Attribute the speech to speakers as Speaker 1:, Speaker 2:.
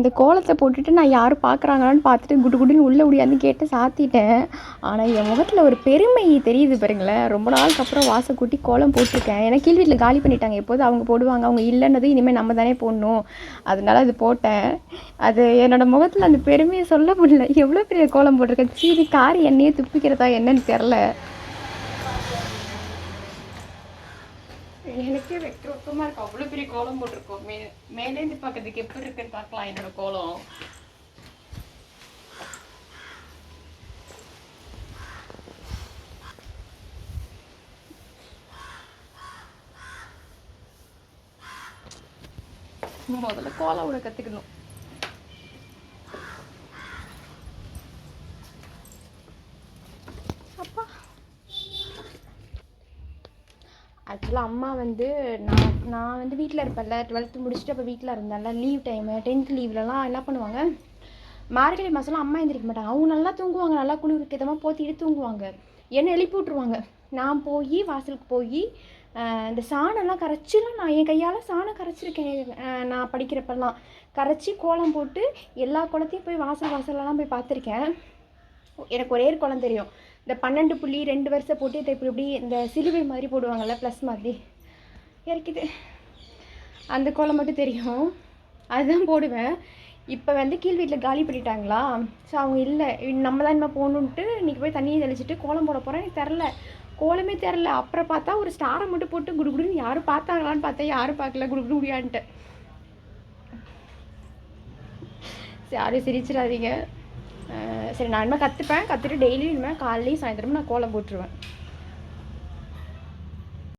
Speaker 1: இந்த கோலத்தை போட்டுட்டு நான் யாரும் பார்க்குறாங்களான்னு பார்த்துட்டு குடு குடுன்னு உள்ளே முடியாது கேட்டு சாத்திட்டேன். ஆனால் என் முகத்தில் ஒரு பெருமை தெரியுது பாருங்களேன். ரொம்ப நாளுக்கு அப்புறம் வாசல் கூட்டி கோலம் போட்டிருக்கேன். ஏன்னா கீழ் வீட்டில் காலி பண்ணிட்டாங்க. எப்போதும் அவங்க போடுவாங்க அவங்க இல்லைன்னது இனிமேல் நம்ம தானே போடணும். அதனால அது போட்டேன். அது என்னோட முகத்தில் அந்த பெருமையை சொல்ல முடியல. எவ்வளோ பெரிய கோலம் போட்டிருக்கேன்? சீரி காரி எண்ணெயே துப்பிக்கிறதா என்னன்னு தெரில எனக்கே வெக்க வெக்கமாக அவ்வளோ பெரிய கோலம் போட்டிருக்கோம். மே மேலேருந்து பார்க்கறதுக்கு எப்படி இருக்குன்னு பார்க்கலாம் என்னோட கோலம். முதல்ல கோலம் விட கற்றுக்கணும் ஆக்சுவலாக அம்மா வந்து நான் நான் வந்து வீட்டில் இருப்பேன்ல டுவெல்த்து முடிச்சுட்டு அப்போ வீட்டில் இருந்தேன்ல லீவ் டைமு டென்த் லீவ்லலாம் என்ன பண்ணுவாங்க? மார்கழி மாதம்லாம் அம்மா எழுந்திரிக்க மாட்டாங்க. அவங்க நல்லா தூங்குவாங்க நல்லா குளிருக்கு இதமாக போத்திட்டு தூங்குவாங்க. என்னை எழுப்பி விட்ருவாங்க நான் போய் வாசலுக்கு போய் இந்த சாணம்லாம் கரைச்சிலாம் நான் என் கையால் சாணம் கரைச்சிருக்கேன். நான் படிக்கிறப்பெல்லாம். கரைச்சி கோலம் போட்டு எல்லா குளத்தையும் போய் வாசல் வாசலெல்லாம் போய் பார்த்துருக்கேன். எனக்கு ஒரே ஒரு குளம் தெரியும். இந்த பன்னெண்டு புள்ளி ரெண்டு வருஷம் போட்டு இதை இப்படி இப்படி இந்த சிலுவை மாதிரி போடுவாங்கள்ல ப்ளஸ் மாதிரி. இறக்கிது. அந்த கோலம் மட்டும் தெரியும். அதுதான் போடுவேன். இப்போ வந்து கீழ் வீட்டில் காலி பண்ணிட்டாங்களா? ஸோ அவங்க இல்லை. நம்ம தான் இனிமேல் போகணுன்ட்டு இன்றைக்கி போய் தண்ணியை தெளிச்சிட்டு கோலம் போட போகிறேன் எனக்கு தெரில கோலமே தெரில அப்புறம் பார்த்தா ஒரு ஸ்டாரை மட்டும் போட்டு குடுகுடுன்னு யாரும் பார்த்தாங்களான்னு பார்த்தா யாரும் பார்க்கல? குடு முடியான்ட்டு சரி யாரும் சிரிச்சிடாதீங்க. சரி நான் இனிமேல் கற்றுப்பேன் கற்றுட்டு டெய்லியும் இனிமேல் காலையிலையும் சாயந்தரமும் நான் கோலம் போட்டுருவேன்.